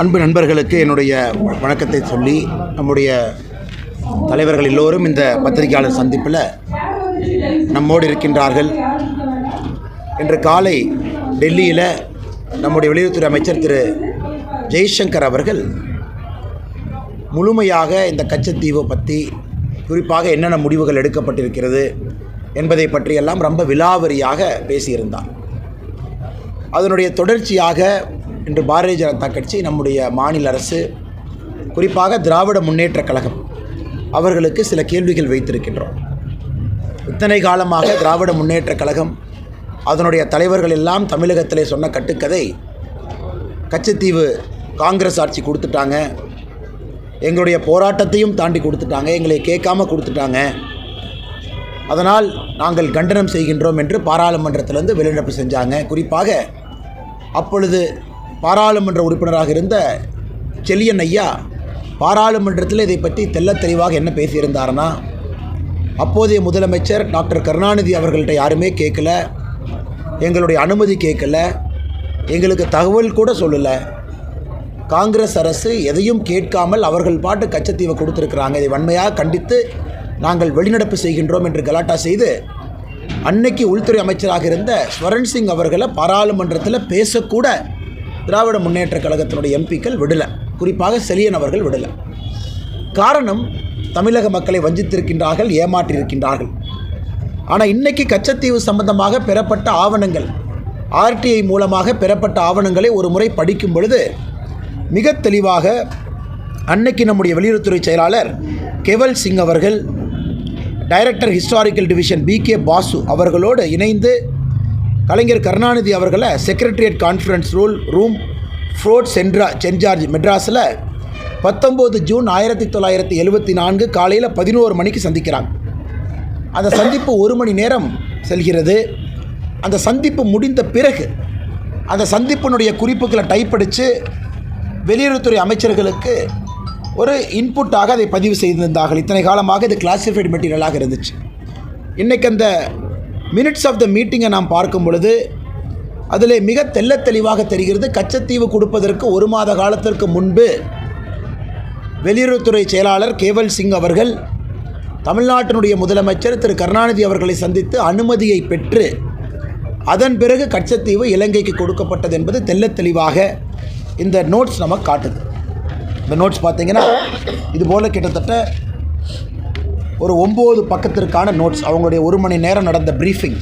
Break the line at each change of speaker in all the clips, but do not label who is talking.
அன்பு நண்பர்களுக்கு என்னுடைய வணக்கத்தை சொல்லி நம்முடைய தலைவர்கள் எல்லோரும் இந்த பத்திரிகையாளர் சந்திப்பில் நம்மோடு இருக்கின்றார்கள். இன்று காலை டெல்லியில் நம்முடைய வெளியுறவுத்துறை அமைச்சர் திரு ஜெய்சங்கர் அவர்கள் முழுமையாக இந்த கச்சத்தீவை பற்றி குறிப்பாக என்னென்ன முடிவுகள் எடுக்கப்பட்டிருக்கிறது என்பதை பற்றியெல்லாம் ரொம்ப விலாவரியாக பேசியிருந்தார். அதனுடைய தொடர்ச்சியாக இன்று பாரதிய ஜனதா கட்சி நம்முடைய மாநில அரசு குறிப்பாக திராவிட முன்னேற்றக் கழகம் அவர்களுக்கு சில கேள்விகள் வைத்திருக்கின்றோம். இத்தனை காலமாக திராவிட முன்னேற்றக் கழகம் அதனுடைய தலைவர்கள் எல்லாம் தமிழகத்திலே சொன்ன கட்டுக்கதை கச்சத்தீவு காங்கிரஸ் ஆட்சி கொடுத்துட்டாங்க எங்களுடைய போராட்டத்தையும் தாண்டி கொடுத்துட்டாங்க எங்களை கேட்காம கொடுத்துட்டாங்க. அதனால் நாங்கள் கண்டனம் செய்கின்றோம் என்று பாராளுமன்றத்திலிருந்து வெளிநடப்பு செஞ்சாங்க. குறிப்பாக அப்பொழுது பாராளுமன்ற உறுப்பினராக இருந்த செல்லியன் ஐயா பாராளுமன்றத்தில் இதை பற்றி தெள்ளத் தெளிவாக என்ன பேசியிருந்தார்னா அப்போதைய முதலமைச்சர் டாக்டர் கருணாநிதி அவர்கள்ட்ட யாருமே கேட்கல எங்களுடைய அனுமதி கேட்கல எங்களுக்கு தகவல் கூட சொல்லலை. காங்கிரஸ் அரசு எதையும் கேட்காமல் அவர்கள் பாட்டு கச்சத்தீவை கொடுத்துருக்குறாங்க. இதை வன்மையாக கண்டித்து நாங்கள் வெளிநடப்பு செய்கின்றோம் என்று கலாட்டா செய்து அன்னைக்கு உள்துறை அமைச்சராக இருந்த ஸ்வரன் சிங் அவர்களை பாராளுமன்றத்தில் பேசக்கூட திராவிட முன்னேற்ற கழகத்தினுடைய எம்பிக்கள் விடலை. குறிப்பாக செலியன் அவர்கள் விடலை. காரணம் தமிழக மக்களை வஞ்சித்திருக்கின்றார்கள் ஏமாற்றியிருக்கின்றார்கள். ஆனால் இன்னைக்கு கச்சத்தீவு சம்பந்தமாக பெறப்பட்ட ஆவணங்கள் ஆர்டிஐ மூலமாக பெறப்பட்ட ஆவணங்களை ஒரு முறை படிக்கும் பொழுது மிக தெளிவாக அன்னைக்கு நம்முடைய வெளியுறவுத்துறை செயலாளர் கெவல் சிங் அவர்கள் director historical division P K Basu அவர்களோடு இணைந்து கலைஞர் கருணாநிதி அவர்களை secretariat conference rule room fort சென்ட்ரா சென்ஜார்ஜ் மெட்ராஸில் பத்தொம்போது ஜூன் ஆயிரத்தி தொள்ளாயிரத்தி எழுபத்தி நான்கு காலையில் பதினோரு மணிக்கு சந்திக்கிறாங்க. அந்த சந்திப்பு ஒரு மணி நேரம் செல்கிறது. அந்த சந்திப்பு முடிந்த பிறகு அந்த சந்திப்பினுடைய குறிப்புகளை டைப் அடித்து வெளியுறவுத்துறை அமைச்சர்களுக்கு ஒரு இன்புட்டாக அதை பதிவு செய்திருந்தார்கள். இத்தனை காலமாக இது கிளாசிஃபைடு மெட்டீரியலாக இருந்துச்சு. இன்றைக்கி அந்த மினிட்ஸ் ஆஃப் த மீட்டிங்கை நாம் பார்க்கும் பொழுது அதில் மிக தெள்ள தெளிவாக தெரிகிறது கச்சத்தீவு கொடுப்பதற்கு ஒரு மாத காலத்திற்கு முன்பு வெளியுறவுத்துறை செயலாளர் கேவல் சிங் அவர்கள் தமிழ்நாட்டினுடைய முதலமைச்சர் திரு. கருணாநிதி அவர்களை சந்தித்து அனுமதியை பெற்று அதன் பிறகு கச்சத்தீவு இலங்கைக்கு கொடுக்கப்பட்டது என்பது தெல்ல தெளிவாக இந்த நோட்ஸ் நமக்கு காட்டுது. இந்த நோட்ஸ் பார்த்தீங்கன்னா இது போல் கிட்டத்தட்ட ஒரு ஒம்பது பக்கத்திற்கான நோட்ஸ் அவங்களுடைய ஒரு மணி நேரம் நடந்த ப்ரீஃபிங்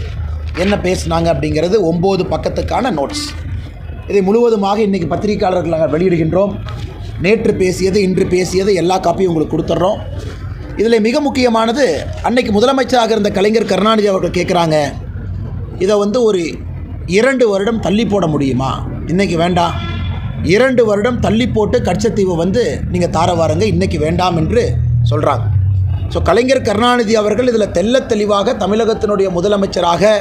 என்ன பேசுனாங்க அப்படிங்கிறது ஒம்பது பக்கத்துக்கான நோட்ஸ் இதை முழுவதுமாக இன்றைக்கி பத்திரிகையாளர்கள் நாங்கள் வெளியிடுகின்றோம். நேற்று பேசியது இன்று பேசியது எல்லா காப்பியும் உங்களுக்கு கொடுத்துட்றோம். இதில் மிக முக்கியமானது அன்னைக்கு முதலமைச்சராக இருந்த கலைஞர் கருணாநிதி அவர்கள் கேட்குறாங்க இதை வந்து ஒரு இரண்டு வருடம் தள்ளி போட முடியுமா? இன்றைக்கி வேண்டாம். இரண்டு வருடம் தள்ளி போட்டு கட்சத்தீவை வந்து நீங்கள் தார வாருங்க இன்றைக்கி வேண்டாம் என்று சொல்கிறாங்க ஸோ கலைஞர் கருணாநிதி அவர்கள் இதில் தெல்ல தெளிவாக தமிழகத்தினுடைய முதலமைச்சராக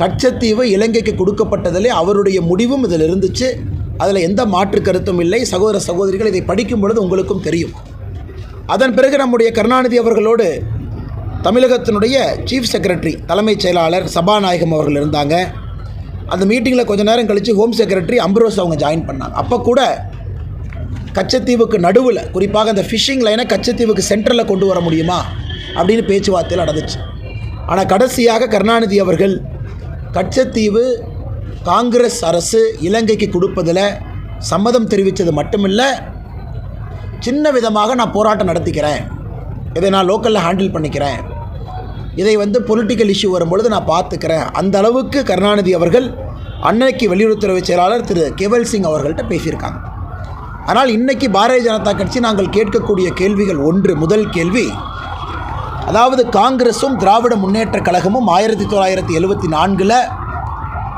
கச்சத்தீவு இலங்கைக்கு கொடுக்கப்பட்டதிலே அவருடைய முடிவும் இதில் இருந்துச்சு. அதில் எந்த மாற்று கருத்தும் இல்லை. சகோதர சகோதரிகள் இதை படிக்கும் பொழுது உங்களுக்கும் தெரியும். அதன் பிறகு நம்முடைய கருணாநிதி அவர்களோடு தமிழகத்தினுடைய சீஃப் செக்ரட்டரி தலைமைச் செயலாளர் சபாநாயகம் அவர்கள் இருந்தாங்க. அந்த மீட்டிங்கில் கொஞ்ச நேரம் கழித்து ஹோம் செக்ரட்டரி அம்ரோஸ் அவங்க ஜாயின் பண்ணாங்க. அப்போ கூட கச்சத்தீவுக்கு நடுவில் குறிப்பாக அந்த ஃபிஷிங் லைனை கச்சத்தீவுக்கு சென்டரில் கொண்டு வர முடியுமா? அப்படின்னு பேச்சுவார்த்தையில் நடந்துச்சு. ஆனால் கடைசியாக கருணாநிதி அவர்கள் கச்சத்தீவு காங்கிரஸ் அரசு இலங்கைக்கு கொடுப்பதில் சம்மதம் தெரிவித்தது மட்டுமில்லை சின்ன விதமாக நான் போராட்டம் நடத்திக்கிறேன். இதை நான் லோக்கலில் ஹேண்டில் பண்ணிக்கிறேன். இதை வந்து பொலிட்டிக்கல் இஷ்யூ வரும்பொழுது நான் பார்த்துக்கிறேன். அந்த அளவுக்கு கருணாநிதி அவர்கள் அன்னைக்கு வெளியுறவுத்துறை செயலாளர் திரு கேவல் சிங் அவர்கள்ட்ட பேசியிருக்காங்க. ஆனால் இன்னைக்கு பாரதிய ஜனதா கட்சி நாங்கள் கேட்கக்கூடிய கேள்விகள் ஒன்று. முதல் கேள்வி அதாவது காங்கிரஸும் திராவிட முன்னேற்றக் கழகமும் ஆயிரத்தி தொள்ளாயிரத்தி எழுபத்தி நான்கில்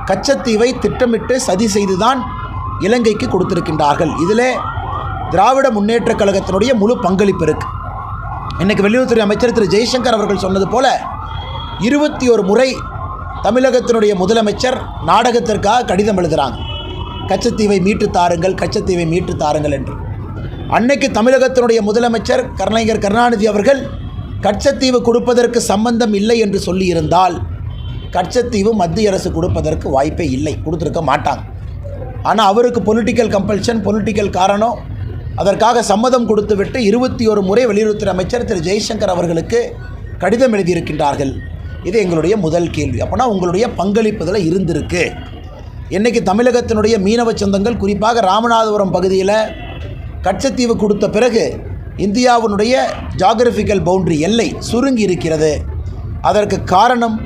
கச்சத்தீவை திட்டமிட்டு சதி செய்துதான் இலங்கைக்கு கொடுத்திருக்கின்றார்கள். இதில் திராவிட முன்னேற்றக் கழகத்தினுடைய முழு பங்களிப்பு இருக்குது இன்றைக்கு வெளியுறவுத்துறை அமைச்சர் திரு ஜெய்சங்கர் அவர்கள் சொன்னது போல இருபத்தி ஒரு முறை தமிழகத்தினுடைய முதலமைச்சர் நாடகத்திற்காக கடிதம் எழுதுகிறாங்க கச்சத்தீவை மீட்டு தாருங்கள் கச்சத்தீவை மீட்டு தாருங்கள் என்று. அன்னைக்கு தமிழகத்தினுடைய முதலமைச்சர் கருணாநிதி கருணாநிதி அவர்கள் கச்சத்தீவு கொடுப்பதற்கு சம்பந்தம் இல்லை என்று சொல்லியிருந்தால் கச்சத்தீவு மத்திய அரசு கொடுப்பதற்கு வாய்ப்பே இல்லை கொடுத்துருக்க மாட்டாங்க. ஆனால் அவருக்கு பொலிட்டிக்கல் கம்பல்ஷன் பொலிட்டிக்கல் காரணம் அதற்காக சம்மதம் கொடுத்துவிட்டு இருபத்தி ஒரு முறை வெளியுறவுத்துறை அமைச்சர் திரு. ஜெய்சங்கர் அவர்களுக்கு கடிதம் எழுதியிருக்கின்றார்கள். இது எங்களுடைய முதல் கேள்வி. அப்போனா உங்களுடைய பங்களிப்புதில் இருந்திருக்கு. இன்றைக்கி தமிழகத்தினுடைய மீனவ சொந்தங்கள் குறிப்பாக ராமநாதபுரம் பகுதியில் கச்சத்தீவு கொடுத்த பிறகு இந்தியாவினுடைய ஜாகிரபிக்கல் பவுண்டரி எல்லை சுருங்கி இருக்கிறது. அதற்கு காரணம்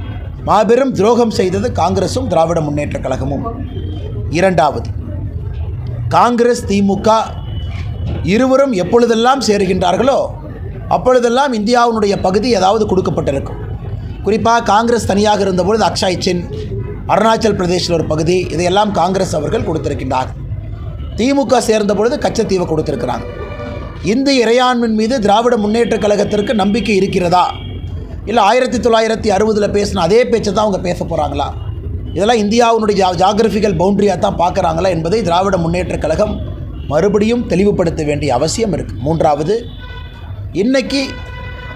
மாபெரும் துரோகம் செய்தது காங்கிரஸும் திராவிட முன்னேற்றக் கழகமும். இரண்டாவது காங்கிரஸ் திமுக இருவரும் எப்பொழுதெல்லாம் சேருகின்றார்களோ அப்பொழுதெல்லாம் இந்தியாவினுடைய பகுதி ஏதாவது கொடுக்கப்பட்டிருக்கும். குறிப்பாக காங்கிரஸ் தனியாக இருந்தபொழுது அக்ஷய் சென் அருணாச்சல் பிரதேசில் ஒரு பகுதி இதையெல்லாம் காங்கிரஸ் அவர்கள் கொடுத்திருக்கின்றார். திமுக சேர்ந்த பொழுது கச்சத்தீவை கொடுத்திருக்கிறாங்க. இந்து இறையாண்மின் மீது திராவிட முன்னேற்றக் கழகத்திற்கு நம்பிக்கை இருக்கிறதா? இல்லை ஆயிரத்தி தொள்ளாயிரத்தி அறுபதில் பேசின அதே பேச்சை தான் அவங்க பேச போகிறாங்களா இதெல்லாம் இந்தியாவினுடைய ஜா ஜாகிரபிக்கல் பவுண்டரியாக தான் பார்க்குறாங்களா என்பதை திராவிட முன்னேற்றக் கழகம் மறுபடியும் தெளிவுபடுத்த வேண்டிய அவசியம் இருக்குது மூன்றாவது இன்றைக்கி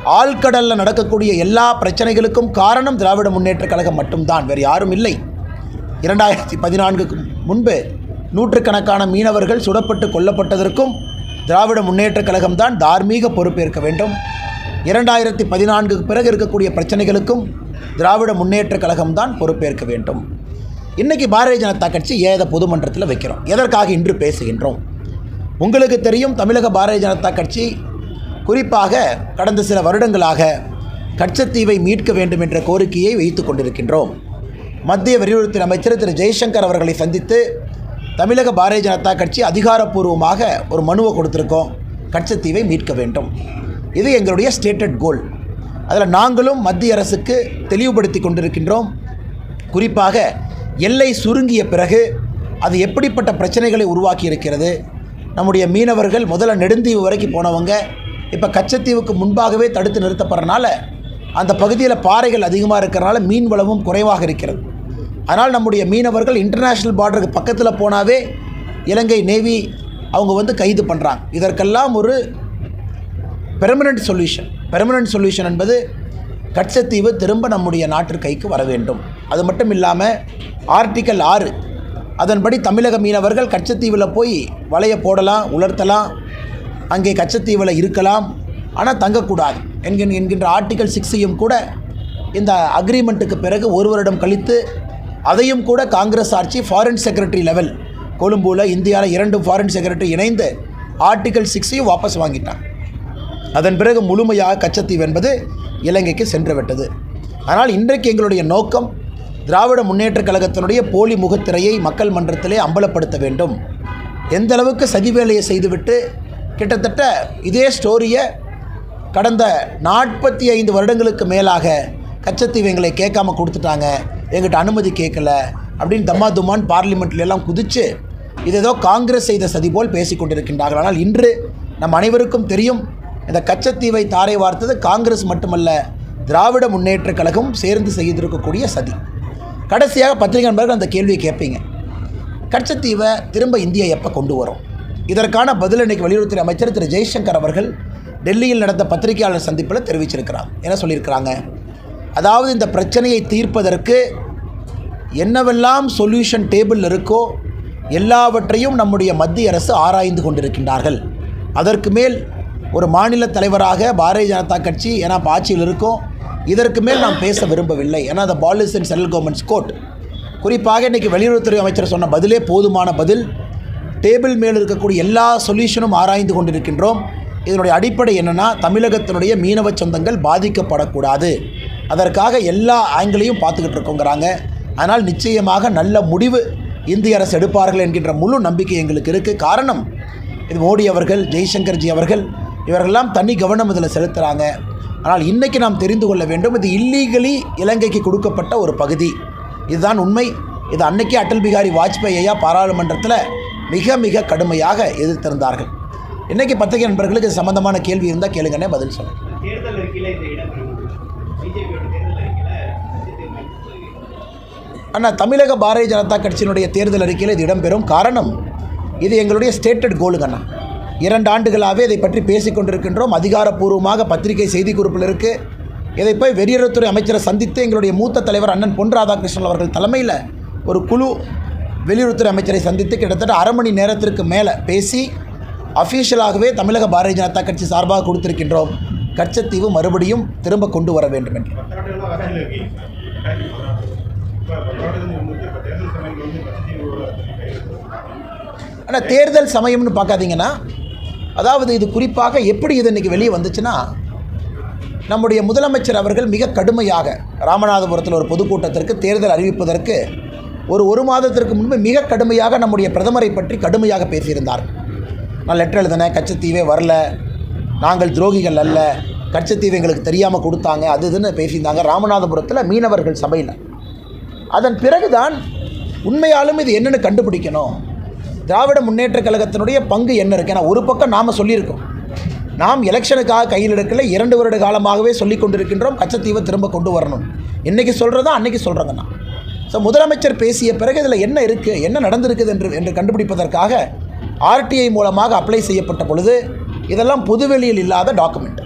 ஆழ்கடலில் நடக்கக்கூடிய எல்லா பிரச்சனைகளுக்கும் காரணம் திராவிட முன்னேற்றக் கழகம் மட்டும்தான் வேறு யாரும் இல்லை. இரண்டாயிரத்தி பதினான்குக்கு முன்பு நூற்றுக்கணக்கான மீனவர்கள் சுடப்பட்டு கொல்லப்பட்டதற்கும் திராவிட முன்னேற்றக் கழகம்தான் தார்மீக பொறுப்பேற்க வேண்டும். இரண்டாயிரத்தி பதினான்குக்கு பிறகு இருக்கக்கூடிய பிரச்சனைகளுக்கும் திராவிட முன்னேற்றக் கழகம்தான் பொறுப்பேற்க வேண்டும். இன்றைக்கி பாரதிய ஜனதா கட்சி ஏத பொதுமன்றத்தில் வைக்கிறோம். எதற்காக இன்று பேசுகின்றோம்? உங்களுக்கு தெரியும் தமிழக பாரதிய ஜனதா கட்சி குறிப்பாக கடந்த சில வருடங்களாக கச்சத்தீவை மீட்க வேண்டும் என்ற கோரிக்கையை வைத்து கொண்டிருக்கின்றோம். மத்திய வெளியுறவுத்துறை அமைச்சர் திரு. ஜெய்சங்கர் அவர்களை சந்தித்து தமிழக பாரதிய ஜனதா கட்சி அதிகாரப்பூர்வமாக ஒரு மனுவை கொடுத்துருக்கோம். கச்சத்தீவை மீட்க வேண்டும். இது எங்களுடைய ஸ்டேட்டட் கோல் அதில் நாங்களும் மத்திய அரசுக்கு தெளிவுபடுத்தி கொண்டிருக்கின்றோம். குறிப்பாக எல்லை சுருங்கிய பிறகு அது எப்படிப்பட்ட பிரச்சனைகளை உருவாக்கி இருக்கிறது நம்முடைய மீனவர்கள் முதல்ல நெடுந்தீவு வரைக்கும் போனவங்க இப்போ கச்சத்தீவுக்கு முன்பாகவே தடுத்து நிறுத்தப்படுறனால அந்த பகுதியில் பாறைகள் அதிகமாக இருக்கிறனால மீன் வளமும் குறைவாக இருக்கிறது. அதனால் நம்முடைய மீனவர்கள் இன்டர்நேஷ்னல் பார்டருக்கு பக்கத்தில் போனாவே இலங்கை நேவி அவங்க வந்து கைது பண்ணுறாங்க இதற்கெல்லாம் ஒரு பெர்மனண்ட் சொல்யூஷன் பெர்மனண்ட் சொல்யூஷன் என்பது கச்சத்தீவு திரும்ப நம்முடைய நாட்டு கைக்கு வர வேண்டும். அது மட்டும் இல்லாமல் ஆர்டிக்கல் ஆறு அதன்படி தமிழக மீனவர்கள் கச்சத்தீவில் போய் வலையை போடலாம் உலர்த்தலாம் அங்கே கச்சத்தீவில் இருக்கலாம் ஆனால் தங்கக்கூடாது. என்கின் என்கின்ற ஆர்டிக்கல் சிக்ஸையும் கூட இந்த அக்ரிமெண்ட்டுக்கு பிறகு ஒரு வருடம் கழித்து அதையும் கூட காங்கிரஸ் ஆட்சி ஃபாரின் செக்ரட்டரி லெவல் கொழும்புவில் இந்தியாவில் இரண்டு ஃபாரின் செக்ரட்டரி இணைந்து ஆர்டிக்கல் சிக்ஸையும் வாபஸ் வாங்கிட்டான். அதன் பிறகு முழுமையாக கச்சத்தீவு என்பது இலங்கைக்கு சென்று விட்டது ஆனால் இன்றைக்கு எங்களுடைய நோக்கம் திராவிட முன்னேற்றக் கழகத்தினுடைய போலி முகத்திரையை மக்கள் மன்றத்திலே அம்பலப்படுத்த வேண்டும். எந்த அளவுக்கு சதி வேலையை செய்துவிட்டு கிட்டத்தட்ட இதே ஸ்டோரியை கடந்த நாற்பத்தி ஐந்து வருடங்களுக்கு மேலாக கச்சத்தீவு எங்களை கேட்காம கொடுத்துட்டாங்க. எங்கிட்ட அனுமதி கேட்கல. அப்படின்னு தம்மா தும்மான் பார்லிமெண்ட்ல எல்லாம் குதித்து இது ஏதோ காங்கிரஸ் செய்த சதி போல் பேசி கொண்டிருக்கின்றார்கள். ஆனால் இன்று நம் அனைவருக்கும் தெரியும் இந்த கச்சத்தீவை தாரை வார்த்தது காங்கிரஸ் மட்டுமல்ல திராவிட முன்னேற்றக் கழகம் சேர்ந்து செய்திருக்கக்கூடிய சதி. கடைசியாக பத்திரிகை நண்பர்கள் அந்த கேள்வியை கேட்பீங்க. கச்சத்தீவை திரும்ப இந்தியா எப்போ கொண்டு வரும்? இதற்கான பதில் இன்னைக்கு வெளியுறவுத்துறை அமைச்சர் திரு ஜெய்சங்கர் அவர்கள் டெல்லியில் நடந்த பத்திரிகையாளர் சந்திப்பில் தெரிவிச்சிருக்கிறார். என்ன சொல்லியிருக்கிறாங்க? அதாவது இந்த பிரச்சனையை தீர்ப்பதற்கு என்னவெல்லாம் சொல்யூஷன் டேபிள் இருக்கோ எல்லாவற்றையும் நம்முடைய மத்திய அரசு ஆராய்ந்து கொண்டிருக்கின்றார்கள். அதற்கு மேல் ஒரு மாநில தலைவராக பாரதிய ஜனதா கட்சி ஏன்னா ஆட்சியில் இருக்கோம். இதற்கு மேல் நாம் பேச விரும்பவில்லை. ஏன்னா அந்த police and central governments court குறிப்பாக இன்றைக்கி வெளியுறவுத்துறை அமைச்சர் சொன்ன பதிலே போதுமான பதில். டேபிள் மேல் இருக்கக்கூடிய எல்லா சொல்யூஷனும் ஆராய்ந்து கொண்டிருக்கின்றோம். இதனுடைய அடிப்படை என்னென்னா தமிழகத்தினுடைய மீனவ சொந்தங்கள் பாதிக்கப்படக்கூடாது. அதற்காக எல்லா ஆங்கிளையும் பார்த்துக்கிட்டு இருக்கோங்கிறாங்க. ஆனால் நிச்சயமாக நல்ல முடிவு இந்திய அரசு எடுப்பார்கள் என்கின்ற முழு நம்பிக்கை எங்களுக்கு இருக்குது காரணம் இது மோடி அவர்கள் ஜெய்சங்கர்ஜி அவர்கள் இவர்கள்லாம் தனி கவனம் இதில் செலுத்துகிறாங்க ஆனால் இன்றைக்கி நாம் தெரிந்து கொள்ள வேண்டும் இது இல்லீகலி இலங்கைக்கு கொடுக்கப்பட்ட ஒரு பகுதி. இதுதான் உண்மை. இது அன்னைக்கே அடல் பிகாரி வாஜ்பாய் ஐயா பாராளுமன்றத்தில் மிக மிக கடுமையாக எதிர்த்திருந்தார்கள். இன்றைக்கி பத்திரிகை நண்பர்களுக்கு இது சம்பந்தமான கேள்வி இருந்தால் கேளுங்கன்னே பதில் சொல்லுங்கள் ஆனால் தமிழக பாரதிய ஜனதா கட்சியினுடைய தேர்தல் அறிக்கையில் இது இடம்பெறும் காரணம் இது எங்களுடைய ஸ்டேட்டட் கோலுங்கண்ணா இரண்டு ஆண்டுகளாகவே இதை பற்றி பேசிக் கொண்டிருக்கின்றோம். அதிகாரப்பூர்வமாக பத்திரிகை செய்திக்குறிப்பில் இருக்குது இதை போய் வெளியுறவுத்துறை அமைச்சரை சந்தித்து எங்களுடைய மூத்த தலைவர் அண்ணன் பொன் ராதாகிருஷ்ணன் அவர்கள் தலைமையில் ஒரு குழு வெளியுறவுத்துறை அமைச்சரை சந்தித்து கிட்டத்தட்ட அரை மணி நேரத்திற்கு மேலே பேசி அஃபீஷியலாகவே தமிழக பாரதிய ஜனதா கட்சி சார்பாக கொடுத்திருக்கின்றோம். கச்சத்தீவு மறுபடியும் திரும்ப கொண்டு வர வேண்டும் என்று. ஆனால் தேர்தல் சமயம்னு பார்க்காதீங்கன்னா அதாவது இது குறிப்பாக எப்படி இது இன்றைக்கி வெளியே வந்துச்சுன்னா நம்முடைய முதலமைச்சர் அவர்கள் மிக கடுமையாக ராமநாதபுரத்தில் ஒரு பொதுக்கூட்டத்திற்கு தேர்தல் அறிவிப்பதற்கு ஒரு ஒரு மாதத்திற்கு முன்பு மிக கடுமையாக நம்முடைய பிரதமரை பற்றி கடுமையாக பேசியிருந்தார். நான் லெட்டர் எழுதினேன் கச்சத்தீவே வரல நாங்கள் துரோகிகள் அல்ல கச்சத்தீவு எங்களுக்கு தெரியாமல் கொடுத்தாங்க அது இதுன்னு பேசியிருந்தாங்க. ராமநாதபுரத்தில் மீனவர்கள் சபையில். அதன் பிறகுதான் உண்மையாலும் இது என்னென்னு கண்டுபிடிக்கணும். திராவிட முன்னேற்ற கழகத்தினுடைய பங்கு என்ன இருக்குது ஏன்னா ஒரு பக்கம் நாம் சொல்லியிருக்கோம். நாம் எலெக்ஷனுக்காக கையில் எடுக்கல இரண்டு வருட காலமாகவே சொல்லி கொண்டிருக்கின்றோம் கச்சத்தீவை திரும்ப கொண்டு வரணும். இன்றைக்கி சொல்கிறதா அன்றைக்கி சொல்கிறாங்கண்ணா ஸோ முதலமைச்சர் பேசிய பிறகு இதில் என்ன இருக்குது என்ன நடந்திருக்குது என்று என்று கண்டுபிடிப்பதற்காக ஆர்டிஐ மூலமாக அப்ளை செய்யப்பட்ட பொழுது இதெல்லாம் பொதுவெளியில் இல்லாத டாக்குமெண்ட்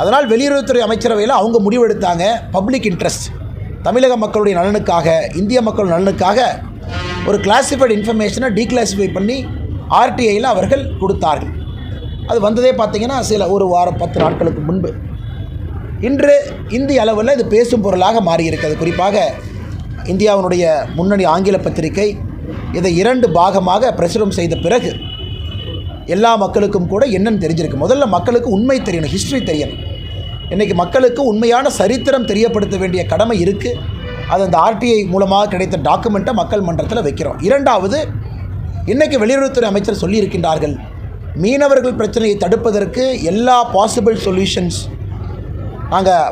அதனால் வெளியுறவுத்துறை அமைச்சரவையில் அவங்க முடிவெடுத்தாங்க பப்ளிக் இன்ட்ரெஸ்ட் தமிழக மக்களுடைய நலனுக்காக இந்திய மக்கள் நலனுக்காக ஒரு கிளாசிஃபைடு இன்ஃபர்மேஷனை டீக்ளாசிஃபை பண்ணி ஆர்டிஐயில் அவர்கள் கொடுத்தார்கள். அது வந்ததே பார்த்தீங்கன்னா சில ஒரு வாரம் பத்து நாட்களுக்கு முன்பு. இன்று இந்திய அளவில் இது பேசும் பொருளாக மாறியிருக்கிறது குறிப்பாக இந்தியாவினுடைய முன்னணி ஆங்கில பத்திரிகை இதை இரண்டு பாகமாக பிரசுரம் செய்த பிறகு எல்லா மக்களுக்கும் கூட என்னென்னு தெரிஞ்சிருக்கு. முதல்ல மக்களுக்கு உண்மை தெரியணும் ஹிஸ்ட்ரி தெரியணும். இன்றைக்கி மக்களுக்கு உண்மையான சரித்திரம் தெரியப்படுத்த வேண்டிய கடமை இருக்குது அது அந்த ஆர்டிஐ மூலமாக கிடைத்த டாக்குமெண்ட்டை மக்கள் மன்றத்தில் வைக்கிறோம். இரண்டாவது இன்றைக்கி வெளியுறவுத்துறை அமைச்சர் சொல்லியிருக்கின்றார்கள் மீனவர்கள் பிரச்சனையை தடுப்பதற்கு எல்லா பாசிபிள் சொல்யூஷன்ஸ் நாங்கள்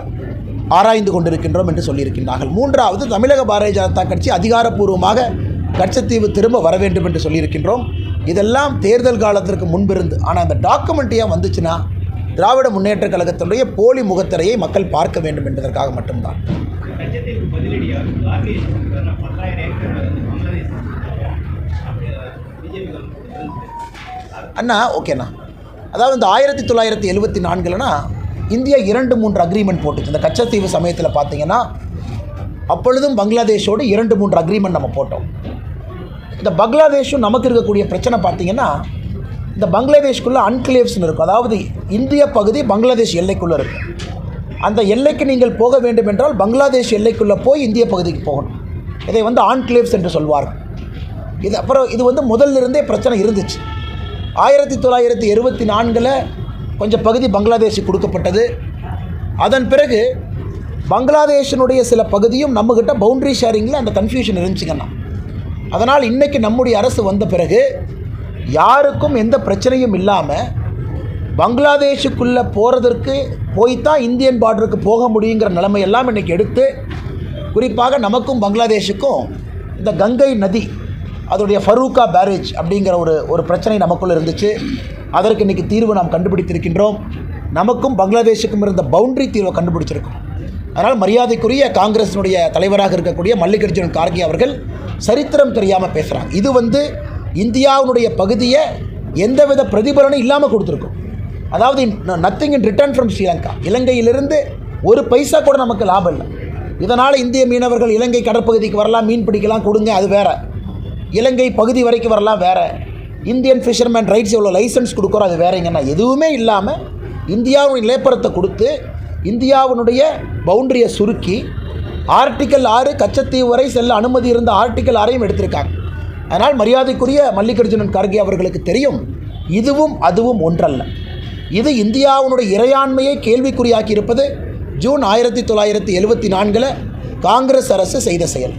ஆராய்ந்து கொண்டிருக்கின்றோம் என்று சொல்லியிருக்கின்றார்கள். மூன்றாவது தமிழக பாரதிய ஜனதா கட்சி அதிகாரப்பூர்வமாக கச்சத்தீவு திரும்ப வர வேண்டும் என்று சொல்லியிருக்கின்றோம். இதெல்லாம் தேர்தல் காலத்திற்கு முன்பிருந்து. ஆனால் அந்த டாக்குமெண்ட் ஏன் வந்துச்சுன்னா திராவிட முன்னேற்ற கழகத்தினுடைய போலி முகத்திரையை மக்கள் பார்க்க வேண்டும் என்பதற்காக மட்டும்தான். அண்ணா ஓகேண்ணா. அதாவது இந்த ஆயிரத்தி தொள்ளாயிரத்தி எழுபத்தி நான்குலனா இந்தியா இரண்டு மூன்று அக்ரிமெண்ட் போட்டுச்சு. இந்த கச்சத்தீவு சமயத்தில் பார்த்தீங்கன்னா அப்பொழுதும் பங்களாதேஷோடு இரண்டு மூன்று அக்ரிமெண்ட் நம்ம போட்டோம். இந்த பங்களாதேஷும் நமக்கு இருக்கக்கூடிய பிரச்சனை பார்த்தீங்கன்னா இந்த பங்களாதேஷ்குள்ளே அன்கிளேவ்ஸ்னு இருக்கும். அதாவது இந்திய பகுதி பங்களாதேஷ் எல்லைக்குள்ளே இருக்கும். அந்த எல்லைக்கு நீங்கள் போக வேண்டும் என்றால் பங்களாதேஷ் எல்லைக்குள்ளே போய் இந்திய பகுதிக்கு போகணும். இதை வந்து ஆன்கிளேவ்ஸ் என்று சொல்வார்கள். இது அப்புறம் இது வந்து முதல்ல இருந்தே பிரச்சனை இருந்துச்சு. ஆயிரத்தி தொள்ளாயிரத்தி எழுபத்தி நான்கில் கொஞ்சம் பகுதி பங்களாதேஷுக்கு கொடுக்கப்பட்டது. அதன் பிறகு பங்களாதேஷினுடைய சில பகுதியும் நம்மக்கிட்ட பவுண்டரி ஷேரிங்கில் அந்த கன்ஃபியூஷன் இருந்துச்சுங்கண்ணா. அதனால் இன்றைக்கி நம்முடைய அரசு வந்த பிறகு யாருக்கும் எந்த பிரச்சனையும் இல்லாமல் பங்களாதேஷுக்குள்ளே போகிறதற்கு போய்த்தான் இந்தியன் பார்டருக்கு போக முடியுங்கிற நிலைமையெல்லாம் இன்றைக்கி எடுத்து குறிப்பாக நமக்கும் பங்களாதேஷுக்கும் இந்த கங்கை நதி அதோடைய ஃபரூக்கா பேரேஜ் அப்படிங்கிற ஒரு ஒரு பிரச்சனை நமக்குள்ளே இருந்துச்சு. அதற்கு இன்றைக்கி தீர்வு நாம் கண்டுபிடித்திருக்கின்றோம். நமக்கும் பங்களாதேஷுக்கும் இருந்த பவுண்டரி தீர்வை கண்டுபிடிச்சிருக்கோம் அதனால் மரியாதைக்குரிய காங்கிரஸினுடைய தலைவராக இருக்கக்கூடிய மல்லிகார்ஜுன் கார்கே அவர்கள் சரித்திரம் தெரியாமல் பேசுகிறாங்க இது வந்து இந்தியாவினுடைய பகுதியை எந்தவித பிரதிபலனும் இல்லாமல் கொடுத்துருக்கோம். அதாவது nothing in return from Sri Lanka இலங்கையிலிருந்து ஒரு பைசா கூட நமக்கு லாபம் இல்லை. இதனால் இந்திய மீனவர்கள் இலங்கை கடற்பகுதிக்கு வரலாம் மீன் பிடிக்கலாம் கொடுங்க அது வேறு. இலங்கை பகுதி வரைக்கும் வரலாம் வேறு. இந்தியன் ஃபிஷர்மேன் ரைட்ஸ் எவ்வளோ லைசன்ஸ் கொடுக்குறோம் அது வேறங்கன்னா எதுவுமே இல்லாமல் இந்தியாவுடைய நிலப்பரத்தை கொடுத்து இந்தியாவினுடைய பவுண்டரியை சுருக்கி ஆர்டிக்கல் ஆறு கச்சத்தீவு வரை செல்ல அனுமதி இருந்த ஆர்டிக்கல் ஆறையும் எடுத்திருக்காங்க. அதனால் மரியாதைக்குரிய மல்லிகார்ஜுனன் கார்கே அவர்களுக்கு தெரியும் இதுவும் அதுவும் ஒன்றல்ல. இது இந்தியாவினுடைய இறையாண்மையை கேள்விக்குறியாக்கி இருப்பது ஜூன் ஆயிரத்தி தொள்ளாயிரத்தி எழுபத்தி நான்கில் காங்கிரஸ் அரசு செய்த செயல்.